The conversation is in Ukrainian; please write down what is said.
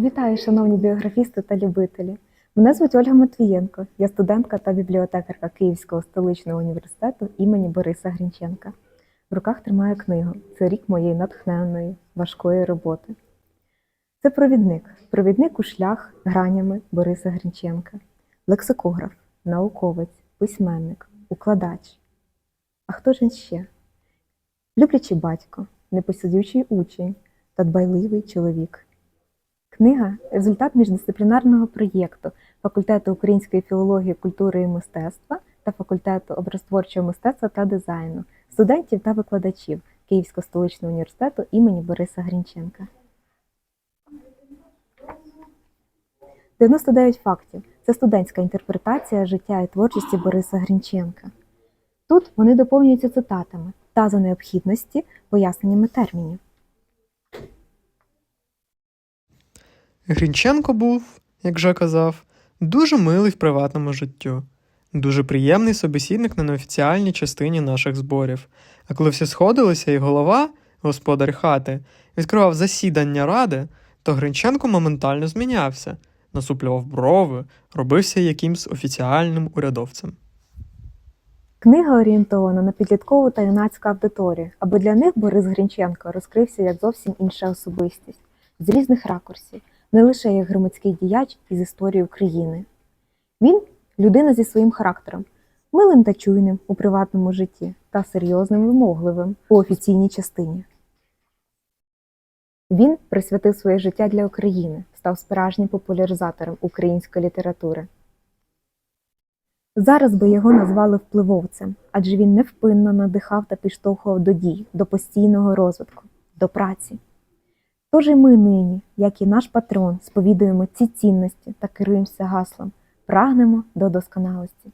Вітаю, шановні біографісти та любителі. Мене звуть Ольга Матвієнко. Я студентка та бібліотекарка Київського столичного університету імені Бориса Грінченка. В руках тримаю книгу. Це рік моєї натхненної, важкої роботи. Це провідник. Провідник у шлях гранями Бориса Грінченка, лексикограф, науковець, письменник, укладач. А хто ж він ще? Люблячий батько, непосидючий учень та дбайливий чоловік. Книга результат міждисциплінарного проєкту факультету української філології, культури і мистецтва та факультету образотворчого мистецтва та дизайну, студентів та викладачів Київського столичного університету імені Бориса Грінченка. 99 фактів це студентська інтерпретація життя і творчості Бориса Грінченка. Тут вони доповнюються цитатами та за необхідності поясненнями термінів. Грінченко був, як вже казав, дуже милий в приватному життю, дуже приємний собесідник на неофіціальній частині наших зборів. А коли всі сходилися, і голова, господар хати, відкривав засідання ради, то Гринченко моментально змінявся, насуплював брови, робився якимсь офіціальним урядовцем. Книга орієнтована на підліткову та юнацьку аудиторію, аби для них Борис Грінченко розкрився як зовсім інша особистість з різних ракурсів, не лише як громадський діяч із історії України. Він людина зі своїм характером, милим та чуйним у приватному житті та серйозним вимогливим у офіційній частині. Він присвятив своє життя для України, став справжнім популяризатором української літератури. Зараз би його назвали впливовцем, адже він невпинно надихав та підштовхував до дій, до постійного розвитку, до праці. Тож і ми нині, як і наш патрон, сповідуємо ці цінності та керуємося гаслом, прагнемо до досконалості.